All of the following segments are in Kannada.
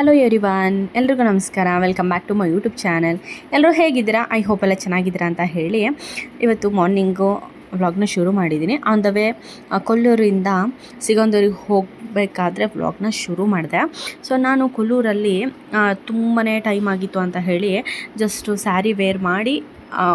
ಹಲೋ ಎರಿವಾನ್ ಎಲ್ರಿಗೂ ನಮಸ್ಕಾರ. Welcome back to my YouTube channel ಎಲ್ಲರೂ ಹೇಗಿದ್ದೀರಾ? ಐ ಹೋಪ್ ಎಲ್ಲ ಚೆನ್ನಾಗಿದ್ದೀರಾ ಅಂತ ಹೇಳಿ. ಇವತ್ತು ಮಾರ್ನಿಂಗು ವ್ಲಾಗ್ನ ಶುರು ಮಾಡಿದ್ದೀನಿ. ಆನ್ ದ ವೇ ಕೊಲ್ಲೂರಿಂದ ಸಿಗಂದೂರಿಗೆ ಹೋಗಬೇಕಾದ್ರೆ ವ್ಲಾಗ್ನ ಶುರು ಮಾಡಿದೆ. ಸೊ ನಾನು ಕೊಲ್ಲೂರಲ್ಲಿ ತುಂಬಾ ಟೈಮ್ ಆಗಿತ್ತು ಅಂತ ಹೇಳಿ ಜಸ್ಟು ಸ್ಯಾರಿ ವೇರ್ ಮಾಡಿ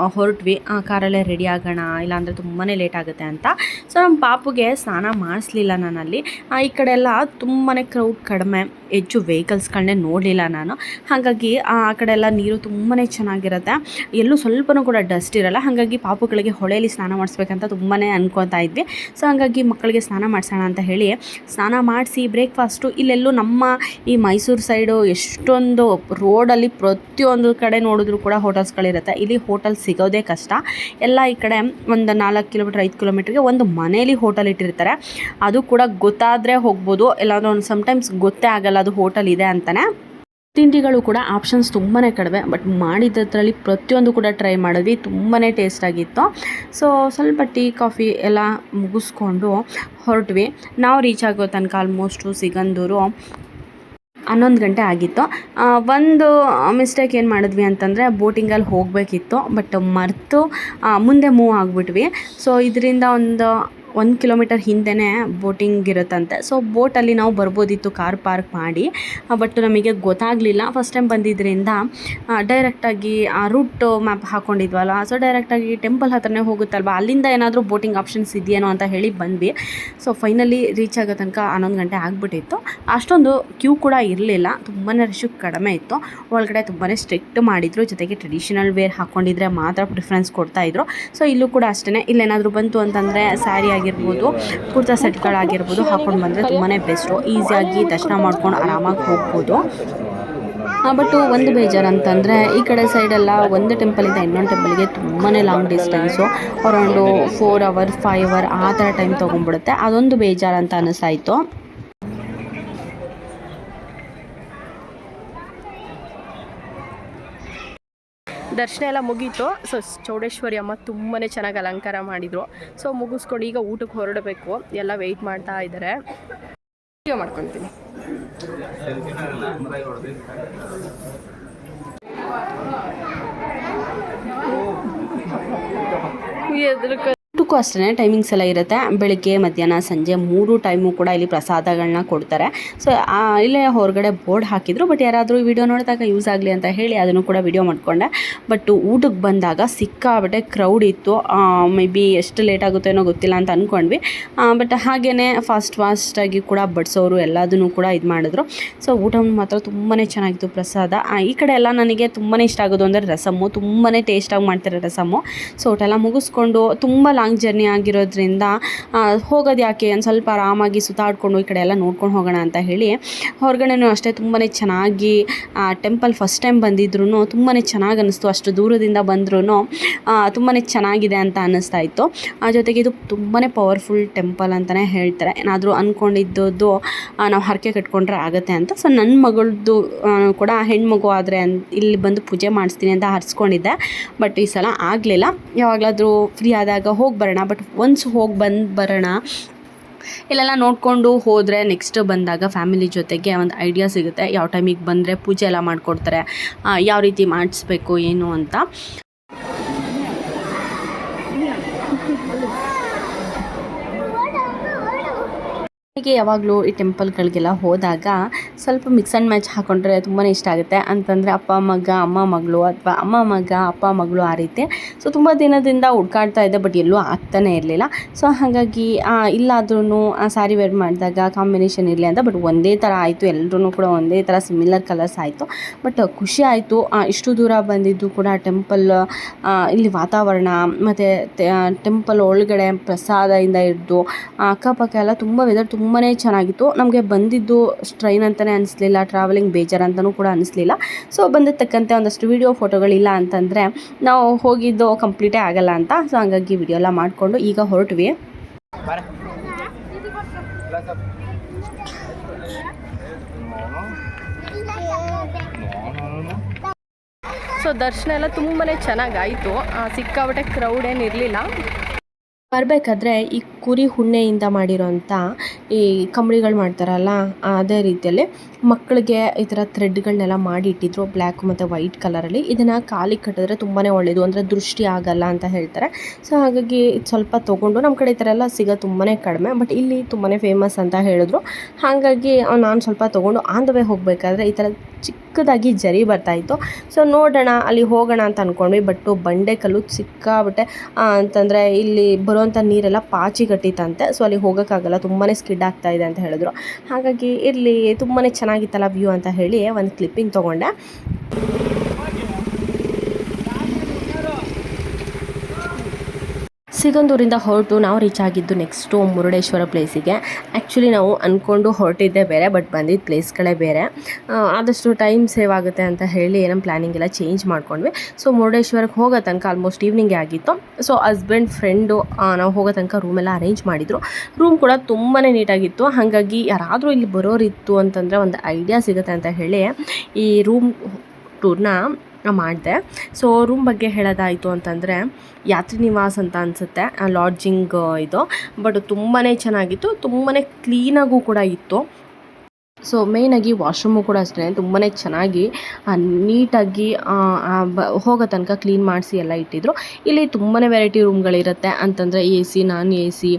ಹೊರಟ್ವಿ. ಆ, ಕಾರಲ್ಲೇ ರೆಡಿ ಆಗೋಣ ಇಲ್ಲಾಂದರೆ ತುಂಬಾ ಲೇಟ್ ಆಗುತ್ತೆ ಅಂತ. ಸೊ ನಮ್ಮ ಪಾಪುಗೆ ಸ್ನಾನ ಮಾಡಿಸ್ಲಿಲ್ಲ ನಾನಲ್ಲಿ. ಈ ಕಡೆ ಎಲ್ಲ ತುಂಬಾ ಕ್ರೌಡ್ ಕಡಿಮೆ. ಹೆಚ್ಚು ವೆಹಿಕಲ್ಸ್ಗಳನ್ನೇ ನೋಡಲಿಲ್ಲ ನಾನು. ಹಾಗಾಗಿ ಆ ಆ ಕಡೆ ಎಲ್ಲ ನೀರು ತುಂಬಾ ಚೆನ್ನಾಗಿರುತ್ತೆ. ಎಲ್ಲೂ ಸ್ವಲ್ಪನೂ ಕೂಡ ಡಸ್ಟ್ ಇರಲ್ಲ. ಹಾಗಾಗಿ ಪಾಪುಗಳಿಗೆ ಹೊಳೆಯಲ್ಲಿ ಸ್ನಾನ ಮಾಡಿಸ್ಬೇಕಂತ ತುಂಬಾ ಅನ್ಕೊತಾ ಇದ್ವಿ. ಸೊ ಹಾಗಾಗಿ ಮಕ್ಕಳಿಗೆ ಸ್ನಾನ ಮಾಡಿಸೋಣ ಅಂತ ಹೇಳಿ ಸ್ನಾನ ಮಾಡಿಸಿ ಬ್ರೇಕ್ಫಾಸ್ಟು ಇಲ್ಲೆಲ್ಲೂ ನಮ್ಮ ಈ ಮೈಸೂರು ಸೈಡು ಎಷ್ಟೊಂದು ರೋಡಲ್ಲಿ ಪ್ರತಿಯೊಂದು ಕಡೆ ನೋಡಿದ್ರು ಕೂಡ ಹೋಟೆಲ್ಸ್ಗಳಿರುತ್ತೆ ಇಲ್ಲಿ ಹೋಟೆಲ್ ಸಿಗೋದೇ ಕಷ್ಟ. ಎಲ್ಲ ಈ ಕಡೆ ಒಂದು ನಾಲ್ಕು ಕಿಲೋಮೀಟ್ರ್, ಐದು ಕಿಲೋಮೀಟ್ರಿಗೆ ಒಂದು ಮನೇಲಿ ಹೋಟೆಲ್ ಇಟ್ಟಿರ್ತಾರೆ. ಅದು ಕೂಡ ಗೊತ್ತಾದರೆ ಹೋಗ್ಬೋದು, ಇಲ್ಲಾಂದ್ರೆ ಒಂದು ಸಮ್ಟೈಮ್ಸ್ ಗೊತ್ತೇ ಆಗಲ್ಲ ಅದು ಹೋಟೆಲ್ ಇದೆ ಅಂತಲೇ ತಿಂಡಿಗಳು ಕೂಡ ಆಪ್ಷನ್ಸ್ ತುಂಬಾ ಕಡಿಮೆ ಬಟ್ ಮಾಡಿದ್ದರಲ್ಲಿ ಪ್ರತಿಯೊಂದು ಕೂಡ ಟ್ರೈ ಮಾಡಿದ್ವಿ ತುಂಬಾ ಟೇಸ್ಟ್ ಆಗಿತ್ತು. ಸೊ ಸ್ವಲ್ಪ ಟೀ, ಕಾಫಿ ಎಲ್ಲ ಮುಗಿಸ್ಕೊಂಡು ಹೊರಟ್ವಿ. ನಾವು ರೀಚ್ ಆಗೋ ತನಕ ಆಲ್ಮೋಸ್ಟು ಸಿಗಂದೂರು ಹನ್ನೊಂದು ಗಂಟೆ ಆಗಿತ್ತು. ಒಂದು ಮಿಸ್ಟೇಕ್ ಏನು ಮಾಡಿದ್ವಿ ಅಂತಂದರೆ ಬೋಟಿಂಗಲ್ಲಿ ಹೋಗಬೇಕಿತ್ತು ಬಟ್ ಮರೆತು ಮುಂದೆ ಮೂವ್ ಆಗಿಬಿಟ್ವಿ. ಸೊ ಇದರಿಂದ ಒಂದು ಒಂದು ಕಿಲೋಮೀಟರ್ ಹಿಂದೆನೇ ಬೋಟಿಂಗ್ ಇರುತ್ತಂತೆ. ಸೊ ಬೋಟಲ್ಲಿ ನಾವು ಬರ್ಬೋದಿತ್ತು ಕಾರ್ ಪಾರ್ಕ್ ಮಾಡಿ. ಬಟ್ ನಮಗೆ ಗೊತ್ತಾಗಲಿಲ್ಲ. ಫಸ್ಟ್ ಟೈಮ್ ಬಂದಿದ್ದರಿಂದ ಡೈರೆಕ್ಟಾಗಿ ಆ ರೂಟ್ ಮ್ಯಾಪ್ ಹಾಕ್ಕೊಂಡಿದ್ವಲ್ಲ ಸೊ ಡೈರೆಕ್ಟಾಗಿ ಟೆಂಪಲ್ ಹತ್ರನೇ ಹೋಗುತ್ತಲ್ವ? ಅಲ್ಲಿಂದ ಏನಾದರೂ ಬೋಟಿಂಗ್ ಆಪ್ಷನ್ಸ್ ಇದೆಯೇನೋ ಅಂತ ಹೇಳಿ ಬಂದ್ವಿ. ಸೊ ಫೈನಲಿ ರೀಚ್ ಆಗೋ ತನಕ ಹನ್ನೊಂದು ಗಂಟೆ ಆಗಿಬಿಟ್ಟಿತ್ತು. ಅಷ್ಟೊಂದು ಕ್ಯೂ ಕೂಡ ಇರಲಿಲ್ಲ. ತುಂಬಾ ರಶು ಕಡಿಮೆ ಇತ್ತು. ಒಳಗಡೆ ತುಂಬಾ ಸ್ಟ್ರಿಕ್ಟ್ ಮಾಡಿದರು. ಜೊತೆಗೆ ಟ್ರೆಡಿಷನಲ್ ವೇರ್ ಹಾಕ್ಕೊಂಡಿದ್ರೆ ಮಾತ್ರ ಪ್ರಿಫರೆನ್ಸ್ ಕೊಡ್ತಾಯಿದ್ರು ಸೊ ಇಲ್ಲೂ ಕೂಡ ಅಷ್ಟೇ ಇಲ್ಲೇನಾದರೂ ಬಂತು ಅಂತಂದರೆ ಸ್ಯಾರಿ ಆಗಿರ್ಬೋದು ಕುರ್ತಾ ಸೆಟ್ಗಳಾಗಿರ್ಬೋದು ಹಾಕ್ಕೊಂಡು ಬಂದರೆ ತುಂಬಾ ಬೆಸ್ಟು ಈಸಿಯಾಗಿ ದರ್ಶನ ಮಾಡ್ಕೊಂಡು ಆರಾಮಾಗಿ ಹೋಗ್ಬೋದು. ಬಟ್ಟು ಒಂದು ಬೇಜಾರು ಅಂತಂದರೆ ಈ ಕಡೆ ಸೈಡೆಲ್ಲ ಒಂದು ಟೆಂಪಲಿಂದ ಇನ್ನೊಂದು ಟೆಂಪಲ್ಗೆ ತುಂಬಾ long distance around four hour five hour ಆ ಥರ ಟೈಮ್ ತೊಗೊಂಡ್ಬಿಡುತ್ತೆ. ಅದೊಂದು ಬೇಜಾರು ಅಂತ ಅನಿಸ್ತಾಯಿತ್ತು ದರ್ಶನ ಎಲ್ಲ ಮುಗೀತು. ಸೊ ಚೌಡೇಶ್ವರಿ ಅಮ್ಮ ತುಂಬಾ ಚೆನ್ನಾಗಿ ಅಲಂಕಾರ ಮಾಡಿದ್ರು. ಸೊ ಮುಗಿಸ್ಕೊಂಡು ಈಗ ಊಟಕ್ಕೆ ಹೊರಡಬೇಕು. ಎಲ್ಲ ವೆಯ್ಟ್ ಮಾಡ್ತಾ ಇದ್ದಾರೆ ವಿಡಿಯೋ ಮಾಡ್ಕೊತೀನಿ. ಎದ್ರಕ ಊಟಕ್ಕೂ ಅಷ್ಟೇ ಟೈಮಿಂಗ್ಸ್ ಎಲ್ಲ ಇರುತ್ತೆ. ಬೆಳಿಗ್ಗೆ, ಮಧ್ಯಾಹ್ನ, ಸಂಜೆ ಮೂರು ಟೈಮು ಕೂಡ ಇಲ್ಲಿ ಪ್ರಸಾದಗಳನ್ನ ಕೊಡ್ತಾರೆ. ಸೊ ಇಲ್ಲೇ ಹೊರಗಡೆ ಬೋರ್ಡ್ ಹಾಕಿದ್ರು ಬಟ್ ಯಾರಾದರೂ ಈ ವಿಡಿಯೋ ನೋಡಿದಾಗ ಯೂಸ್ ಆಗಲಿ ಅಂತ ಹೇಳಿ ಅದನ್ನು ಕೂಡ ವಿಡಿಯೋ ಮಾಡಿಕೊಂಡೆ. ಬಟ್ ಊಟಕ್ಕೆ ಬಂದಾಗ ಸಿಕ್ಕಾಬಟ್ಟೆ ಕ್ರೌಡ್ ಇತ್ತು. ಮೇ ಬಿ ಎಷ್ಟು ಲೇಟ್ ಆಗುತ್ತೆ ಅನ್ನೋ ಗೊತ್ತಿಲ್ಲ ಅಂತ ಅಂದ್ಕೊಂಡ್ವಿ ಬಟ್ ಹಾಗೆಯೇ ಫಾಸ್ಟ್ ಫಾಸ್ಟಾಗಿ ಕೂಡ ಬಡಿಸೋರು ಎಲ್ಲದನ್ನು ಕೂಡ ಇದು ಮಾಡಿದ್ರು. ಸೊ ಊಟ ಮಾತ್ರ ತುಂಬಾ ಚೆನ್ನಾಗಿತ್ತು ಪ್ರಸಾದ. ಈ ಕಡೆ ಎಲ್ಲ ನನಗೆ ತುಂಬಾ ಇಷ್ಟ ಆಗೋದು ಅಂದರೆ ರಸಮ್ಮು. ತುಂಬಾ ಟೇಸ್ಟಾಗಿ ಮಾಡ್ತಾರೆ ರಸಮ್ಮು. ಸೊ ಊಟೆಲ್ಲ ಮುಗಿಸ್ಕೊಂಡು ತುಂಬ ಲಾಂಗ್ ಜರ್ನಿ ಆಗಿರೋದ್ರಿಂದ ಆ, ಹೋಗೋದು ಯಾಕೆ? ಒಂದು ಸ್ವಲ್ಪ ಆರಾಮಾಗಿ ಸುತ್ತಾಡ್ಕೊಂಡು ಈ ಕಡೆ ಎಲ್ಲ ನೋಡ್ಕೊಂಡು ಹೋಗೋಣ ಅಂತ ಹೇಳಿ ಹೊರಗಡೆನೂ ಅಷ್ಟೇ ತುಂಬಾ ಚೆನ್ನಾಗಿ ಟೆಂಪಲ್ ಫಸ್ಟ್ ಟೈಮ್ ಬಂದಿದ್ರು ತುಂಬಾ ಚೆನ್ನಾಗಿ ಅನ್ನಿಸ್ತು ಅಷ್ಟು ದೂರದಿಂದ ಬಂದ್ರೂ ತುಂಬಾ ಚೆನ್ನಾಗಿದೆ ಅಂತ ಅನ್ನಿಸ್ತಾ ಇತ್ತು. ಆ, ಜೊತೆಗೆ ಇದು ತುಂಬಾ ಪವರ್ಫುಲ್ ಟೆಂಪಲ್ ಅಂತಲೇ ಹೇಳ್ತಾರೆ. ಏನಾದರೂ ಅಂದ್ಕೊಂಡಿದ್ದದ್ದು ನಾವು ಹರಕೆ ಕಟ್ಕೊಂಡ್ರೆ ಆಗುತ್ತೆ ಅಂತ. ಸೊ ನನ್ನ ಮಗಳದ್ದು ಆ, ಕೂಡ ಹೆಣ್ಮಗು ಆದರೆ ಇಲ್ಲಿ ಬಂದು ಪೂಜೆ ಮಾಡಿಸ್ತೀನಿ ಅಂತ ಹರಿಸ್ಕೊಂಡಿದ್ದೆ. ಬಟ್ ಈ ಸಲ ಆಗಲಿಲ್ಲ. ಯಾವಾಗಲಾದರೂ ಫ್ರೀ ಆದಾಗ ಹೋಗಿ ಬರೋಣ. ಬಟ್ ಒನ್ಸ್ ಹೋಗಿ ಬಂದು ಬರೋಣ, ಇಲ್ಲೆಲ್ಲ ನೋಡಿಕೊಂಡು ಹೋದರೆ ನೆಕ್ಸ್ಟ್ ಬಂದಾಗ ಫ್ಯಾಮಿಲಿ ಜೊತೆಗೆ ಒಂದು ಐಡಿಯಾ ಸಿಗುತ್ತೆ. ಯಾವ ಟೈಮಿಗೆ ಬಂದರೆ ಪೂಜೆ ಎಲ್ಲ ಮಾಡಿಕೊಡ್ತಾರೆ. ಯಾವ ರೀತಿ ಮಾಡಿಸ್ಬೇಕು, ಏನು ಅಂತ. ಹೀಗೆ ಯಾವಾಗಲೂ ಈ ಟೆಂಪಲ್ಗಳಿಗೆಲ್ಲ ಹೋದಾಗ ಸ್ವಲ್ಪ ಮಿಕ್ಸ್ ಆ್ಯಂಡ್ ಮ್ಯಾಚ್ ಹಾಕೊಂಡ್ರೆ ತುಂಬಾ ಇಷ್ಟ ಆಗುತ್ತೆ. ಅಂತಂದರೆ ಅಪ್ಪ, ಮಗ, ಅಮ್ಮ, ಮಗಳು ಅಥವಾ ಅಮ್ಮ, ಮಗ, ಅಪ್ಪ, ಮಗಳು ಆ ರೀತಿ. ಸೊ, ತುಂಬ ದಿನದಿಂದ ಹುಡ್ಕಾಡ್ತಾ ಇದ್ದೆ ಬಟ್ ಎಲ್ಲೂ ಆಗ್ತಾನೆ ಇರಲಿಲ್ಲ. ಸೊ, ಹಾಗಾಗಿ ಇಲ್ಲಾದ್ರೂ ಸ್ಯಾರಿ ವೇರ್ ಮಾಡಿದಾಗ ಕಾಂಬಿನೇಷನ್ ಇರಲಿ ಅಂತ, ಬಟ್ ಒಂದೇ ಥರ ಆಯಿತು. ಎಲ್ಲರೂ ಕೂಡ ಒಂದೇ ಥರ ಸಿಮಿಲರ್ ಕಲರ್ಸ್ ಆಯಿತು. ಬಟ್ ಖುಷಿ ಆಯಿತು. ಇಷ್ಟು ದೂರ ಬಂದಿದ್ದು ಕೂಡ ಟೆಂಪಲ್ ಇಲ್ಲಿ ವಾತಾವರಣ, ಮತ್ತು ಟೆಂಪಲ್ ಒಳಗಡೆ ಪ್ರಸಾದದಿಂದ ಹಿಡ್ದು ಅಕ್ಕಪಕ್ಕ ಎಲ್ಲ ತುಂಬ ವೆದರ್ ತುಂಬಾ ಚೆನ್ನಾಗಿತ್ತು. ನಮಗೆ ಬಂದಿದ್ದು ಸ್ಟ್ರೈನ್ ಅಂತಲೇ ಅನಿಸ್ಲಿಲ್ಲ ಟ್ರಾವೆಲಿಂಗ್ ಬೇಜಾರು ಅಂತಲೂ ಕೂಡ ಅನಿಸ್ಲಿಲ್ಲ. ಸೊ ಬಂದಿರ್ತಕ್ಕಂಥ ತಕ್ಕಂತೆ ಒಂದಷ್ಟು ವೀಡಿಯೋ ಫೋಟೋಗಳಿಲ್ಲ ಅಂತಂದರೆ ನಾವು ಹೋಗಿದ್ದು ಕಂಪ್ಲೀಟೇ ಆಗಲ್ಲ ಅಂತ. ಸೊ ಹಂಗಾಗಿ ವಿಡಿಯೋ ಎಲ್ಲ ಮಾಡಿಕೊಂಡು ಈಗ ಹೊರಟ್ವಿ. ಸೊ ದರ್ಶನ ಎಲ್ಲ ತುಂಬಾ ಚೆನ್ನಾಗಾಯಿತು ಸಿಕ್ಕಾಬಟ್ಟೆ ಕ್ರೌಡ್ ಏನು ಬರಬೇಕಾದ್ರೆ ಈ ಕುರಿ ಉಣ್ಣೆಯಿಂದ ಮಾಡಿರೋಂಥ ಈ ಕಂಬಳಿಗಳು ಮಾಡ್ತಾರಲ್ಲ, ಅದೇ ರೀತಿಯಲ್ಲಿ ಮಕ್ಕಳಿಗೆ ಈ ಥರ ಥ್ರೆಡ್ಗಳನ್ನೆಲ್ಲ ಮಾಡಿ ಇಟ್ಟಿದ್ರು ಬ್ಲ್ಯಾಕ್ ಮತ್ತು ವೈಟ್ ಕಲರಲ್ಲಿ. ಇದನ್ನು ಕಾಲಿಗೆ ಕಟ್ಟಿದ್ರೆ ತುಂಬಾ ಒಳ್ಳೆಯದು ಅಂದರೆ ದೃಷ್ಟಿ ಆಗಲ್ಲ ಅಂತ ಹೇಳ್ತಾರೆ. ಸೊ, ಹಾಗಾಗಿ ಸ್ವಲ್ಪ ತೊಗೊಂಡು, ನಮ್ಮ ಕಡೆ ಈ ಥರ ಎಲ್ಲ ಸಿಗೋ ತುಂಬಾ ಕಡಿಮೆ, ಬಟ್ ಇಲ್ಲಿ ತುಂಬಾ ಫೇಮಸ್ ಅಂತ ಹೇಳಿದ್ರು. ಹಾಗಾಗಿ, ನಾನು ಸ್ವಲ್ಪ ತೊಗೊಂಡು ಆನ್ ದ ವೇ ಹೋಗಬೇಕಾದ್ರೆ ಈ ಥರ ಚಿಕ್ಕದಾಗಿ ಜರಿ ಬರ್ತಾಯಿತ್ತು ಸೊ ನೋಡೋಣ ಅಲ್ಲಿ ಹೋಗೋಣ ಅಂತ ಅಂದ್ಕೊಂಡ್ವಿ ಬಟ್ಟು ಬಂಡೆಕಲ್ಲು ಸಿಕ್ಕಾಬಿಟ್ಟೆ. ಆ, ಅಂತಂದರೆ ಇಲ್ಲಿ ಬರುವಂಥ ನೀರೆಲ್ಲ ಪಾಚಿ ಕಟ್ಟಿತ್ತಂತೆ ಸೊ ಅಲ್ಲಿ ಹೋಗೋಕ್ಕಾಗಲ್ಲ. ತುಂಬಾ ಸ್ಕಿಡ್ ಆಗ್ತಾ ಇದೆ ಅಂತ ಹೇಳಿದ್ರು. ಹಾಗಾಗಿ ಇಲ್ಲಿ ತುಂಬಾ ಚೆನ್ನಾಗಿತ್ತಲ್ಲ ವ್ಯೂ ಅಂತ ಹೇಳಿ ಒಂದು ಕ್ಲಿಪ್ಪಿಂಗ್ ತೊಗೊಂಡೆ. ಸಿಗಂದೂರಿಂದ ಹೊರಟು ನಾವು ರೀಚ್ ಆಗಿದ್ದು ನೆಕ್ಸ್ಟು ಮುರುಡೇಶ್ವರ ಪ್ಲೇಸಿಗೆ ಆ್ಯಕ್ಚುಲಿ ನಾವು ಅಂದ್ಕೊಂಡು ಹೊರಟಿದ್ದೆ ಬೇರೆ ಬಟ್ ಬಂದಿದ್ದ ಪ್ಲೇಸ್ಗಳೇ ಬೇರೆ. ಆದಷ್ಟು ಟೈಮ್ ಸೇವ್ ಆಗುತ್ತೆ ಅಂತ ಹೇಳಿ ನಮ್ಮ ಪ್ಲ್ಯಾನಿಂಗ್ ಎಲ್ಲ ಚೇಂಜ್ ಮಾಡ್ಕೊಂಡ್ವಿ. ಸೊ ಮುರುಡೇಶ್ವರಕ್ಕೆ ಹೋಗೋ ತನಕ ಆಲ್ಮೋಸ್ಟ್ ಈವ್ನಿಂಗೇ ಆಗಿತ್ತು. ಸೊ ಹಸ್ಬೆಂಡ್ ಫ್ರೆಂಡು ನಾವು ಹೋಗೋ ತನಕ ರೂಮೆಲ್ಲ ಅರೇಂಜ್ ಮಾಡಿದರು. ರೂಮ್ ಕೂಡ ತುಂಬಾ ನೀಟಾಗಿತ್ತು. ಹಾಗಾಗಿ ಯಾರಾದರೂ ಇಲ್ಲಿ ಬರೋರಿತ್ತು ಅಂತಂದರೆ ಒಂದು ಐಡಿಯಾ ಸಿಗುತ್ತೆ ಅಂತ ಹೇಳಿ ಈ ರೂಮ್ ಟೂರ್ನ ಮಾಡಿದೆ. ಸೊ ರೂಮ್ ಬಗ್ಗೆ ಹೇಳೋದಾಯಿತು ಅಂತಂದರೆ, ಯಾತ್ರಿ ನಿವಾಸ್ ಅಂತ ಅನಿಸುತ್ತೆ ಲಾಡ್ಜಿಂಗ್ ಇದು. ಬಟ್ ತುಂಬಾ ಚೆನ್ನಾಗಿತ್ತು ತುಂಬಾ ಕ್ಲೀನಾಗೂ ಕೂಡ ಇತ್ತು. ಸೊ ಮೇಯ್ನಾಗಿ ವಾಶ್ರೂಮು ಕೂಡ ಅಷ್ಟೇ ತುಂಬಾ ಚೆನ್ನಾಗಿ ನೀಟಾಗಿ ಹೋಗೋ ತನಕ ಕ್ಲೀನ್ ಮಾಡಿಸಿ ಎಲ್ಲ ಇಟ್ಟಿದ್ರು. ಇಲ್ಲಿ ತುಂಬಾ ವೆರೈಟಿ ರೂಮ್ಗಳಿರುತ್ತೆ ಅಂತಂದರೆ A C non A C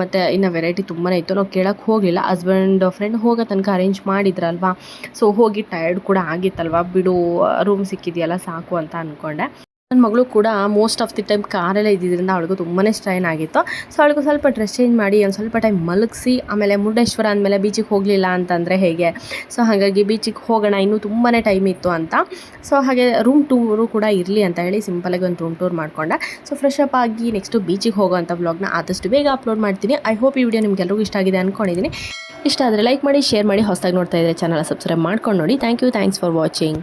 ಮತ್ತು ಇನ್ನು ವೆರೈಟಿ ತುಂಬಾ ಇತ್ತು. ನಾವು ಕೇಳೋಕ್ಕೆ ಹೋಗಲಿಲ್ಲ ಹಸ್ಬೆಂಡ್ ಫ್ರೆಂಡ್ ಹೋಗೋ ತನಕ ಅರೇಂಜ್ ಮಾಡಿದ್ರಲ್ವಾ? ಸೊ ಹೋಗಿ ಟಯರ್ಡ್ ಕೂಡ ಆಗಿತ್ತಲ್ವ? ಬಿಡು ರೂಮ್ ಸಿಕ್ಕಿದೆಯಲ್ಲ ಸಾಕು ಅಂತ ಅಂದ್ಕೊಂಡೆ ನನ್ನ ಮಗಳು ಕೂಡ ಮೋಸ್ಟ್ ಆಫ್ ದಿ ಟೈಮ್ ಕಾರಲ್ಲೇ ಇದ್ದಿದ್ದರಿಂದ ಅವಳಿಗೂ ತುಂಬಾ ಸ್ಟ್ರೈನ್ ಆಗಿತ್ತು. ಸೊ ಅವಳಿಗೂ ಸ್ವಲ್ಪ ಡ್ರೆಸ್ ಚೇಂಜ್ ಮಾಡಿ ಒಂದು ಸ್ವಲ್ಪ ಟೈಮ್ ಮಲಗಿಸಿ, ಆಮೇಲೆ ಮುರುಡೇಶ್ವರ ಅಂದಮೇಲೆ ಬೀಚಿಗೆ ಹೋಗಲಿಲ್ಲ ಅಂತಂದರೆ ಹೇಗೆ? ಸೊ ಹಾಗಾಗಿ ಬೀಚಿಗೆ ಹೋಗೋಣ, ಇನ್ನೂ ತುಂಬಾ ಟೈಮ್ ಇತ್ತು ಅಂತ. ಸೊ ಹಾಗೆ ರೂಮ್ ಟೂರು ಕೂಡ ಇರಲಿ ಅಂತ ಹೇಳಿ ಸಿಂಪಲಾಗಿ ಒಂದು ರೂಮ್ ಟೂರ್ ಮಾಡಿಕೊಂಡೆ. ಸೊ ಫ್ರೆಶ್ ಅಪ್ ಆಗಿ ನೆಕ್ಸ್ಟು ಬೀಚಿಗೆ ಹೋಗೋ ಹೋಗೋವಂಥ ವ್ಲಾಗ್ನ ಆದಷ್ಟು ಬೇಗ ಅಪ್ಲೋಡ್ ಮಾಡ್ತೀನಿ. ಐ ಹೋಪ್ ಈ ವಿಡಿಯೋ ನಿಮ್ಗೆಲ್ಲರಿಗೂ ಇಷ್ಟ ಆಗಿದೆ ಅಂದ್ಕೊಂಡಿದ್ದೀನಿ ಇಷ್ಟ ಆದರೆ ಲೈಕ್ ಮಾಡಿ ಶೇರ್ ಮಾಡಿ, ಹೊಸದಾಗಿ ನೋಡ್ತಾ ಇದ್ದರೆ ಚಾನಲ್ ಸಬ್ಸ್ಕ್ರೈಬ್ ಮಾಡ್ಕೊಂಡು ನೋಡಿ. Thank you thanks for watching